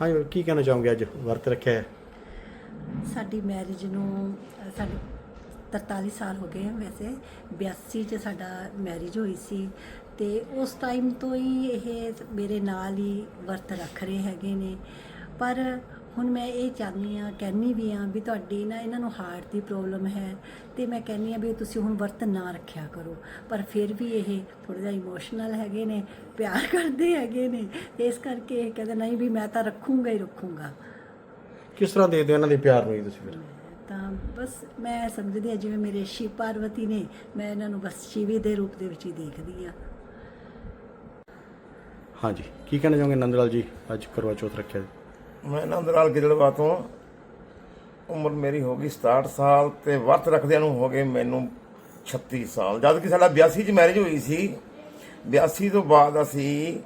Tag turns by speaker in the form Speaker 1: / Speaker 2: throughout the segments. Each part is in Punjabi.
Speaker 1: ਹਾਂ ਕੀ ਕਹਿਣਾ ਚਾਹੋਗੇ ਅੱਜ? ਵਰਤ ਰੱਖਿਆ ਹੈ।
Speaker 2: ਸਾਡੀ ਮੈਰਿਜ ਨੂੰ ਅ, ਸਾਡੇ 43 ਸਾਲ ਹੋ ਗਏ ਆ ਵੈਸੇ। 82 ਚ ਸਾਡਾ ਮੈਰਿਜ ਹੋਈ ਸੀ ਤੇ ਉਸ ਟਾਈਮ ਤੋਂ ਹੀ ਇਹ ਮੇਰੇ ਨਾਲ ਹੀ ਵਰਤ ਰੱਖ ਰਹੇ ਹੈਗੇ ਨੇ। ਪਰ ਹੁਣ ਮੈਂ ਇਹ ਚਾਹੁੰਦੀ ਆ ਕਹਿੰਨੀ ਵੀ ਆ ਵੀ ਤੁਹਾਡੀ ਨਾ ਇਹਨਾਂ ਨੂੰ ਹਾਰਟ ਦੀ ਪ੍ਰੋਬਲਮ ਹੈ ਤੇ ਮੈਂ ਕਹਿੰਨੀ ਆ ਵੀ ਤੁਸੀਂ ਹੁਣ ਵਰਤ ਨਾ ਰੱਖਿਆ ਕਰੋ। ਪਰ ਫਿਰ ਵੀ ਇਹ ਥੋੜਾ ਜਿਹਾ ਇਮੋਸ਼ਨਲ ਹੈਗੇ ਨੇ ਪਿਆਰ ਕਰਦੇ ਹੈਗੇ ਨੇ ਇਸ ਕਰਕੇ ਇਹ ਕਹਿੰਦੇ ਨਹੀਂ ਵੀ ਮੈਂ ਤਾਂ ਰੱਖੂੰਗਾ ਹੀ ਰੱਖੂੰਗਾ।
Speaker 1: ਕਿਸ ਤਰ੍ਹਾਂ ਦੇਖਦੇ ਹੋ ਇਹਨਾਂ ਦੇ ਪਿਆਰ ਨੂੰ ਤੁਸੀਂ ਫਿਰ?
Speaker 2: ਤਾਂ ਬਸ ਮੈਂ ਸਮਝਦੀ ਹਾਂ ਜਿਵੇਂ ਮੇਰੇ ਸ਼ਿਵ ਪਾਰਵਤੀ ਨੇ ਮੈਂ ਇਹਨਾਂ ਨੂੰ ਬਸ ਸ਼ਿਵੀ ਦੇ ਰੂਪ ਦੇ ਵਿੱਚ ਹੀ ਦੇਖਦੀ ਹਾਂ।
Speaker 1: ਹਾਂਜੀ ਕੀ ਕਹਿਣਾ ਚਾਹੋਗੇ ਨੰਦਲਾਲ ਜੀ? ਅੱਜ ਕਰਵਾ ਚੌਥ ਰੱਖਿਆ ਜੀ।
Speaker 3: ਮੈਂ ਨੰਦਲਾਲ ਗਿੱਦੜਵਾ ਤੋਂ ਉਮਰ ਮੇਰੀ ਹੋ ਗਈ 67 ਸਾਲ ਤੇ ਵਰਤ ਰੱਖਦਿਆਂ ਨੂੰ ਹੋ ਗਏ ਮੈਨੂੰ 36 ਸਾਲ। ਜਦ ਕਿ ਸਾਡਾ 82 ਚ ਮੈਰਿਜ ਹੋਈ ਸੀ 82 ਤੋਂ ਬਾਅਦ ਅਸੀਂ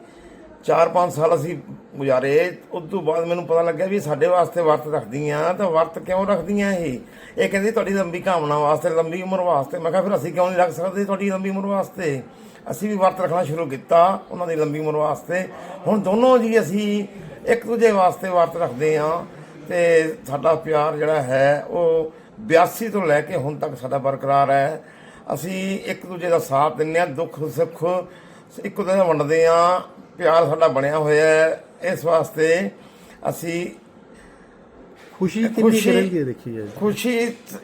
Speaker 3: 4-5 ਸਾਲ ਅਸੀਂ ਗੁਜ਼ਾਰੇ, ਉਸ ਤੋਂ ਬਾਅਦ ਮੈਨੂੰ ਪਤਾ ਲੱਗਿਆ ਵੀ ਸਾਡੇ ਵਾਸਤੇ ਵਰਤ ਰੱਖਦੀਆਂ, ਤਾਂ ਵਰਤ ਕਿਉਂ ਰੱਖਦੀਆਂ ਇਹ? ਇਹ ਕਹਿੰਦੀ ਤੁਹਾਡੀ ਲੰਬੀ ਕਾਮਨਾ ਵਾਸਤੇ, ਲੰਬੀ ਉਮਰ ਵਾਸਤੇ। ਮੈਂ ਕਿਹਾ, ਫਿਰ ਅਸੀਂ ਕਿਉਂ ਨਹੀਂ ਰੱਖ ਸਕਦੇ ਤੁਹਾਡੀ ਲੰਬੀ ਉਮਰ ਵਾਸਤੇ? ਅਸੀਂ ਵੀ ਵਰਤ ਰੱਖਣਾ ਸ਼ੁਰੂ ਕੀਤਾ, ਉਹਨਾਂ ਦੀ ਲੰਬੀ ਉਮਰ ਵਾਸਤੇ। ਹੁਣ ਦੋਨੋਂ ਜੀ ਅਸੀਂ ਇੱਕ ਦੂਜੇ ਵਾਸਤੇ ਵਰਤ ਰੱਖਦੇ ਹਾਂ ਤੇ ਸਾਡਾ ਪਿਆਰ ਜਿਹੜਾ ਹੈ ਉਹ 82 ਤੋਂ ਲੈ ਕੇ ਹੁਣ ਤੱਕ ਸਾਡਾ ਬਰਕਰਾਰ ਹੈ। ਅਸੀਂ ਇੱਕ ਦੂਜੇ ਦਾ ਸਾਥ ਦਿੰਦੇ ਹਾਂ ਦੁੱਖ ਸੁੱਖ ਇੱਕ ਦੂਜੇ ਨਾਲ ਵੰਡਦੇ ਹਾਂ ਪਿਆਰ ਸਾਡਾ ਬਣਿਆ ਹੋਇਆ ਹੈ। ਇਸ ਵਾਸਤੇ ਅਸੀਂ
Speaker 1: ਖੁਸ਼ੀ ਕਿੰਨੀ ਰਹਿੰਦੀ ਹੈ ਦੇਖੀ ਜਾਏ।
Speaker 3: ਖੁਸ਼ੀ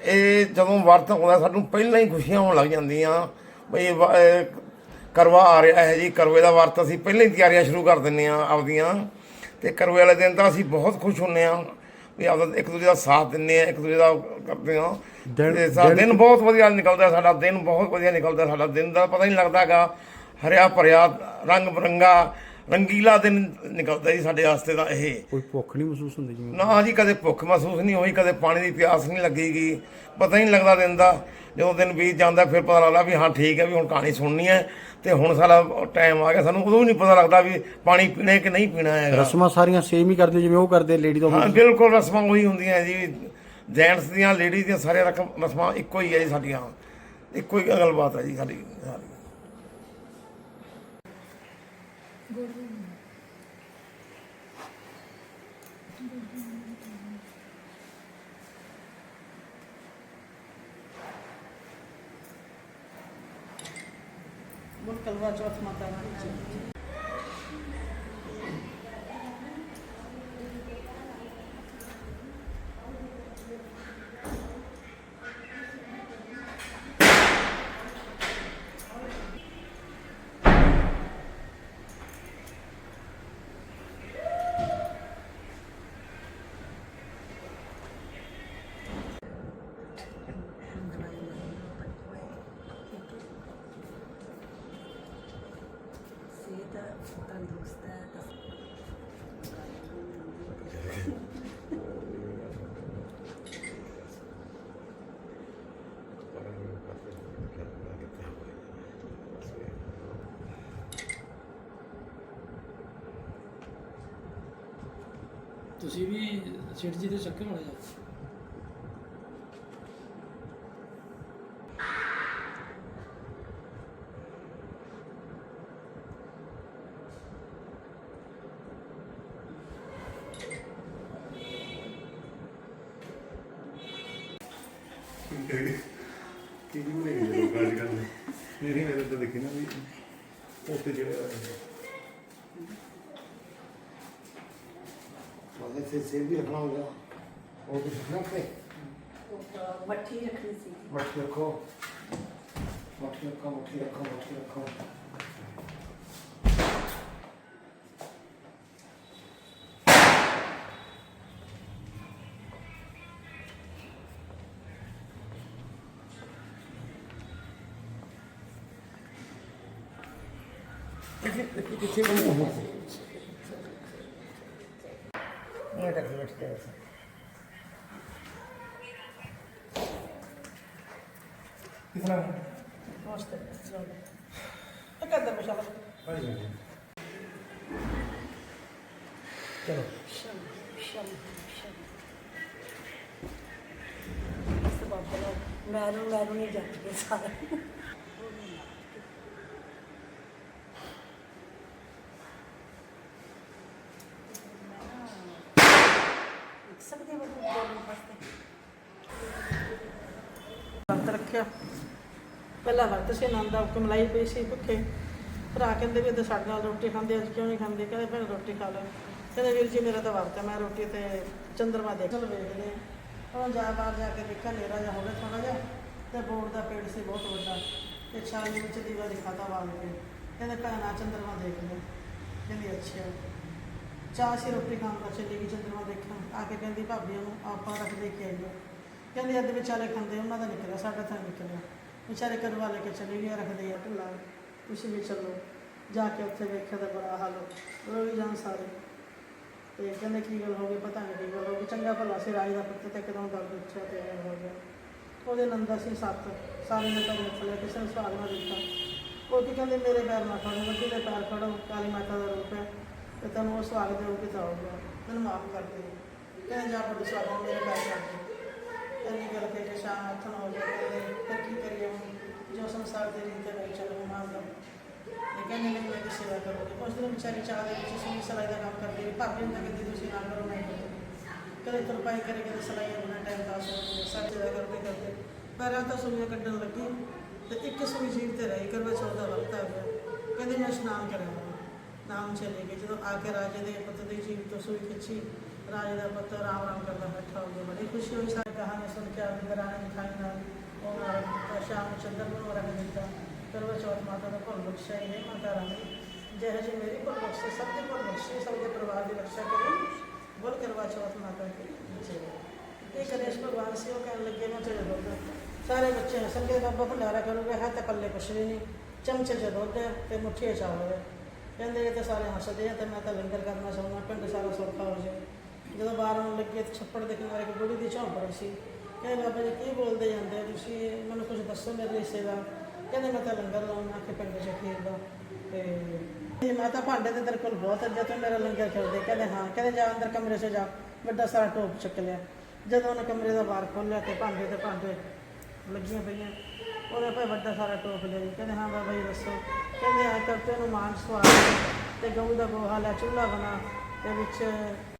Speaker 3: ਇਹ ਜਦੋਂ ਵਰਤ ਆਉਂਦਾ ਸਾਨੂੰ ਪਹਿਲਾਂ ਹੀ ਖੁਸ਼ੀਆਂ ਹੋਣ ਲੱਗ ਜਾਂਦੀਆਂ। ਬਈ ਕਰਵਾ ਆ ਰਿਹਾ ਹੈ ਜੀ ਕਰਵੇ ਦਾ ਵਰਤ ਅਸੀਂ ਪਹਿਲਾਂ ਹੀ ਤਿਆਰੀਆਂ ਸ਼ੁਰੂ ਕਰ ਦਿੰਦੇ ਆ ਆਪਦੀਆਂ। ਤੇ ਕਰਵੇ ਵਾਲੇ ਦਿਨ ਤਾਂ ਅਸੀਂ ਬਹੁਤ ਖੁਸ਼ ਹੁੰਨੇ ਆ ਵੀ ਆਪਦਾ ਇੱਕ ਦੂਜੇ ਦਾ ਸਾਥ ਦਿੰਨੇ ਆ ਇੱਕ ਦੂਜੇ ਦਾ ਕਰਦੇ ਆ
Speaker 1: ਦਿਨ-
Speaker 3: ਤੇ ਸਾਡਾ
Speaker 1: ਦਿਨ-
Speaker 3: ਦਿਨ ਬਹੁਤ ਵਧੀਆ ਨਿਕਲਦਾ ਸਾਡਾ ਦਿਨ ਬਹੁਤ ਵਧੀਆ ਨਿਕਲਦਾ ਸਾਡਾ ਦਿਨ ਦਾ ਪਤਾ ਹੀ ਨਹੀਂ ਲੱਗਦਾਗਾ ਹਰਿਆ ਭਰਿਆ ਰੰਗ ਬਰੰਗਾ ਰੰਗੀਲਾ ਦਿਨ ਨਿਕਲਦਾ ਜੀ ਸਾਡੇ ਵਾਸਤੇ ਤਾਂ ਇਹ।
Speaker 1: ਕੋਈ ਭੁੱਖ ਨਹੀਂ ਮਹਿਸੂਸ ਹੁੰਦੀ ਜਿਵੇਂ
Speaker 3: ਨਾ ਜੀ ਕਦੇ ਭੁੱਖ ਮਹਿਸੂਸ ਨਹੀਂ ਹੋਈ ਕਦੇ ਪਾਣੀ ਦੀ ਪਿਆਸ ਨਹੀਂ ਲੱਗੇਗੀ ਪਤਾ ਹੀ ਨਹੀਂ ਲੱਗਦਾ ਦਿਨ ਦਾ। ਜਦੋਂ ਦਿਨ ਬੀਤ ਜਾਂਦਾ ਫਿਰ ਪਤਾ ਲੱਗਦਾ ਵੀ ਹਾਂ ਠੀਕ ਹੈ ਵੀ ਹੁਣ ਕਹਾਣੀ ਸੁਣਨੀ ਹੈ। ਤੇ ਹੁਣ ਸਾਡਾ ਟਾਈਮ ਆ ਗਿਆ ਸਾਨੂੰ ਉਦੋਂ ਵੀ ਨਹੀਂ ਪਤਾ ਲੱਗਦਾ ਵੀ ਪਾਣੀ ਪੀਣਾ ਹੈ ਕਿ ਨਹੀਂ ਪੀਣਾ ਹੈਗਾ।
Speaker 1: ਰਸਮਾਂ ਸਾਰੀਆਂ ਸੇਮ ਹੀ ਕਰਦੇ ਜਿਵੇਂ ਉਹ ਕਰਦੇ ਲੇਡੀ ਤੋਂ
Speaker 3: ਹਾਂ ਬਿਲਕੁਲ ਰਸਮਾਂ ਉਹੀ ਹੁੰਦੀਆਂ ਜੀ। ਜੈਂਟਸ ਦੀਆਂ ਲੇਡੀਜ਼ ਦੀਆਂ ਸਾਰੇ ਰਕਮ ਰਸਮਾਂ ਇੱਕੋ ਹੀ ਹੈ ਜੀ ਸਾਡੀਆਂ। ਇੱਕੋ ਹੀ ਗੱਲਬਾਤ ਹੈ ਜੀ ਸਾਡੀ ਸਾਰੀ
Speaker 2: ਸਿਹਤ ਤੰਦਰੁਸਤ ਹੈ ਤਾਂ
Speaker 4: ਤੁਸੀਂ ਵੀ ਸਿੱਟ ਜੀ ਦੇ ਚੱਕੇ ਹੋਣੇ ਆ
Speaker 5: ਕੀ ਨੂੰ ਲੈ ਕੇ ਲੋਕਾਂ ਅੱਜ ਕੱਲ੍ਹ ਮੇਰੀ ਮੇਰੇ ਤਾਂ ਦੇਖੀ ਨਾ ਵੀ ਉੱਤੇ ਜਿਹੜੇ
Speaker 3: ਉਹਦੇ ਸੇ ਸੇ ਵੀ ਰੱਖਣਾ ਹੋਗਾ ਉਹ ਵੀ ਰੱਖਣਾ ਤੇ
Speaker 2: ਉਹ ਮੱਠੀ ਰੱਖਣੀ ਸੀ।
Speaker 3: ਮੱਠੀ ਰੱਖੋ। ਮੱਠੀ ਰੱਖੋ ਮੱਠੀ ਰੱਖੋ ਮੱਠੀ ਰੱਖੋ। ਕਿੱਥੇ ਬੰਦ ਹੋ ਇਹ ਤੱਕ ਬੈਠ ਗਿਆ ਕਿਤਨਾ ਚਲੋ
Speaker 2: ਮੈਨੂੰ ਮੈਨੂੰ ਨਹੀਂ ਜੱਜ ਕੇ ਸਾਰਾ
Speaker 6: ਸਕਦੇ ਹੋ ਬੋਲਣ ਵਾਸਤੇ?
Speaker 7: ਵਰਤ ਰੱਖਿਆ। ਪਹਿਲਾ ਵਰਤ ਸੀ ਆਨੰਦ ਆ ਕੇ ਮਲਾਈ ਪਈ ਸੀ ਭੁੱਖੇ। ਭਰਾ ਕਹਿੰਦੇ ਵੀ ਤੇ ਸਾਡੇ ਨਾਲ ਰੋਟੀ ਖਾਂਦੇ, ਅੱਜ ਕਿਉਂ ਨਹੀਂ ਖਾਂਦੇ? ਕਹਿੰਦੇ ਭੈਣ ਰੋਟੀ ਖਾ ਲੈ ਕਹਿੰਦੇ ਵੀਰ ਜੀ, ਮੇਰਾ ਤਾਂ ਵਰਤ ਹੈ, ਮੈਂ ਰੋਟੀ ਤੇ ਚੰਦਰਮਾ ਦੇਖ ਚਲ ਵੇਖਦੇ ਹਾਂ। ਜਾ ਬਾਹਰ ਜਾ ਕੇ ਦੇਖਿਆ ਹਨੇਰਾ ਜਿਹਾ ਹੋ ਥੋੜਾ ਜਿਹਾ, ਤੇ ਬੋਰਡ ਦਾ ਪੇੜ ਸੀ ਬਹੁਤ ਵੱਡਾ। ਤੇ ਛਾਲੀ ਵਿੱਚ ਦੀਵਾ ਦਿਖਾਤਾ ਵਾਲ ਕੇ। ਕਹਿੰਦੇ ਭੈਣ ਆ ਚੰਦਰਮਾ ਦੇਖ ਲੈ ਕਹਿੰਦੀ, ਅੱਛਾ। ਚਾਹ ਸੀ ਰੋਟੀ ਖਾਣ ਦਾ ਚਲੀ ਗਈ ਚੰਦਰਮਾ ਦੇਖਣ। ਆ ਕੇ ਕਹਿੰਦੀ, ਭਾਬੀ ਨੂੰ ਆਪਾਂ ਰੱਖ ਦੇ ਕੇ ਆਈਏ। ਕਹਿੰਦੀ ਅੱਧ ਵਿਚਾਲੇ ਖਾਂਦੇ, ਉਹਨਾਂ ਦਾ ਨਿਕਲਿਆ, ਸਾਡਾ ਤਾਂ ਨਿਕਲਿਆ। ਵਿਚਾਰੇ ਕਰਵਾ ਲੈ ਕੇ ਚਲੇ ਗਏ ਰੱਖਦੇ ਆ ਢਿੱਲਾ। ਤੁਸੀਂ ਵੀ ਚੱਲੋ, ਜਾ ਕੇ ਉੱਥੇ ਵੇਖਿਆ ਤਾਂ ਬੜਾ ਹਾਲ ਰੋਈ ਜਾਣ ਸਾਰੇ। ਤੇ ਕਹਿੰਦੇ, ਕੀ ਗੱਲ ਹੋ ਗਈ? ਪਤਾ ਨਹੀਂ ਕੀ ਗੱਲ ਹੋ ਗਈ। ਚੰਗਾ ਭਲਾ ਸੀ, ਰਾਜ ਦਾ ਪੁੱਤ ਤੇ ਇੱਕਦਮ ਦਰਦ ਉੱਠਿਆ ਤੇ ਐਂ ਹੋ ਗਿਆ। ਉਹਦੇ ਨੰਦਾ ਸੀ ਸੱਤ। ਸਾਰੇ ਨੇ ਤਾਂ ਰੱਖ ਲਿਆ, ਕਿਸੇ ਨੂੰ ਸਵਾਲ ਨਾ ਦਿੱਤਾ ਉਹ ਕੀ ਕਹਿੰਦੇ, ਮੇਰੇ ਪੈਰ ਨਾ ਖੜੋ ਵੱਡੀ ਦੇ ਪੈਰ ਖੜੋ ਕਾਲੀ ਮਾਤਾ ਦਾ ਰੂਪ ਹੈ। ਤੇ ਤੈਨੂੰ ਉਹ ਸਵਾਲ ਦੇ ਤਾਂ ਆਊਗਾ ਤੈਨੂੰ ਮਾਫ ਕਰ ਦੇ ਕਹਿੰਦੇ ਜਾ ਵੱਡੇ ਸਵਾਲ ਮੇਰੇ ਪੈਰ ਕਰ ਦੇ ਇੰਨੀ ਗੱਲ ਕਹਿ ਸ਼ਾਮ ਹੱਥਨ ਹੋ ਗਿਆ ਕਹਿੰਦੇ ਫਿਰ ਕੀ ਕਰੀਏ ਹੁਣ? ਜੋ ਸੰਸਾਰ ਦੇ ਰੀਤ ਹੈ ਚਲੋ ਮਾਰ ਇਹ ਕਹਿੰਦੇ ਨੇ, ਮੈਂ ਕਿਸੇ ਦਾ ਕਰੋਗੇ ਉਸ ਦਿਨ ਵਿਚਾਰੀ ਚਾਹ ਦੇ ਵਿੱਚ ਸੂਈ ਸਲਾਈ ਦਾ ਕੰਮ ਕਰਦੇ ਰਹੀ। ਭਾਬੀ ਨੂੰ ਤਾਂ ਤੁਸੀਂ ਨਾ ਕਰੋ ਨਹੀਂ ਕਰੂੰ। ਕਦੇ ਤਰਪਾਈ ਕਰੇ, ਕਦੇ ਸਲਾਈ ਬਣਾ ਟਾਈਮ ਪਾਸ ਹੋ ਗਿਆ। ਸਾਰੇ ਕਰਦੇ ਕਰਦੇ। ਪੈਰਾਂ ਤੋਂ ਸੂਈਆਂ ਕੱਢਣ ਲੱਗੀ ਤੇ ਇੱਕ ਸੂਈ ਜੀਵ ਤੇ ਰਹੀ ਕਰਵਾ ਚੌਥ ਦਾ ਵਕਤ ਆ ਗਿਆ। ਕਹਿੰਦੇ, ਮੈਂ ਇਸ਼ਨਾਨ ਕਰਾਂਗਾ। ਨਾਮ ਚਲੇ ਗਏ ਜਦੋਂ ਆ ਕੇ ਰਾਜੇ ਦੇ ਪੁੱਤ ਦੀ ਜੀਵ ਤੋਂ ਸੂਈ ਖਿੱਚੀ ਰਾਜੇ ਦਾ ਪੁੱਤ ਰਾਮ ਰਾਮ ਕਰਦਾ ਬੈਠਾ ਹੋ ਗਿਆ ਬੜੀ ਖੁਸ਼ੀ ਹੋਈ ਸਾਰੀ ਕਹਾਣੀ ਸੁਣ ਕੇ ਆਪਣੀ ਦਰਾਣੀ ਜਠਾਣੀ ਨਾਲ ਉਹ ਨਾਲ ਸ਼ਾਮ ਨੂੰ ਚੰਦਰ ਨੂੰ ਰੱਖ ਦਿੱਤਾ ਕਰਵਾ ਚੌਥ ਮਾਤਾ ਦਾ ਭੁੱਲ ਬਖਸ਼ਿਆ ਹੀ ਹੈ ਮਾਤਾ ਰਾਣੀ ਜਿਹੋ ਜਿਹੀ ਮੇਰੀ ਭੁੱਲ ਬਖਸ਼ੇ ਸਭ ਦੀ ਭੁੱਲ ਬਖਸ਼ੇ ਸਭ ਦੇ ਪਰਿਵਾਰ ਦੀ ਰੱਖਿਆ ਕਰੀ ਬੋਲ ਕਰਵਾ ਚੌਥ ਮਾਤਾ ਕੀ ਜੈ ਇਹ ਗਣੇਸ਼ ਭਗਵਾਨ ਸੀ ਉਹ ਕਹਿਣ ਲੱਗੇ ਮੈਂ ਤੇਰੇ ਦੁੱਧ ਸਾਰੇ ਬੱਚੇ ਹੱਸਣ ਕੇ ਬਾਬਾ ਭੰਡਾਰਾ ਕਰੂਗਾ ਹੈ ਤਾਂ ਪੱਲੇ ਕੁਛ ਵੀ ਨਹੀਂ ਚਮਚੇ ਚ ਦੁੱਧ ਹੈ ਤੇ ਮੁੱਠੀ ਚ ਚਾਵਲ ਹੈ ਕਹਿੰਦੇ ਇਹ ਤਾਂ ਸਾਰੇ ਹੱਸਦੇ ਆ ਤੇ ਮੈਂ ਤਾਂ ਲੰਗਰ ਕਰਨਾ ਚਾਹੁੰਦਾ, ਪਿੰਡ ਸਾਰਾ ਸੌਖਾ ਹੋ ਜਾਏ। ਜਦੋਂ ਬਾਹਰ ਆਉਣ ਲੱਗੇ ਤੇ ਛੱਪੜ ਦੇ ਕਿਨਾਰੇ ਇੱਕ ਬੁੜੀ ਦੀ ਝੌਂਪੜ ਸੀ। ਕਹਿੰਦੇ, ਬਾਬਾ ਜੀ, ਕੀ ਬੋਲਦੇ ਜਾਂਦੇ ਹੋ ਤੁਸੀਂ? ਮੈਨੂੰ ਕੁਝ ਦੱਸੋ ਮੇਰੇ ਲਈ ਸੇਵਾ। ਕਹਿੰਦੇ, ਮੈਂ ਤਾਂ ਲੰਗਰ ਲਾਉਣਾ ਕਿ ਪਿੰਡ ਚ ਖੀਰ ਲਓ ਤੇ ਮੈਂ ਤਾਂ ਭਾਂਡੇ ਤੇ ਤੇਰੇ ਕੋਲ ਬਹੁਤ ਹੈ ਜੇ ਮੇਰਾ ਲੰਗਰ ਖੇਡਦੇ ਕਹਿੰਦੇ, ਹਾਂ। ਕਹਿੰਦੇ, ਜਾ ਅੰਦਰ ਕਮਰੇ 'ਚ ਜਾ। ਵੱਡਾ ਸਾਰਾ ਟੋਪ ਚੱਕ ਲਿਆ। ਜਦੋਂ ਉਹਨੇ ਕਮਰੇ ਦਾ ਬਾਰ ਖੋਲ੍ਹਿਆ ਤੇ ਭਾਂਡੇ ਤੇ ਭਾਂਡੇ ਲੱਗੀਆਂ ਪਈਆਂ। ਉਹਨੇ ਭਾਈ ਵੱਡਾ ਸਾਰਾ ਟੋਪ ਲਿਆ ਜੀ ਕਹਿੰਦੇ, ਹਾਂ ਬਾਬਾ ਜੀ ਦੱਸੋ। ਕਹਿੰਦੇ ਆ ਕਰਤੇ ਨੂੰ ਮਾਨ ਸਵਾਰ। ਤੇ ਗਊ ਦਾ ਗੋਹਾ ਲੈ, ਚੁੱਲ੍ਹਾ ਬਣਾ ਤੇ ਵਿੱਚ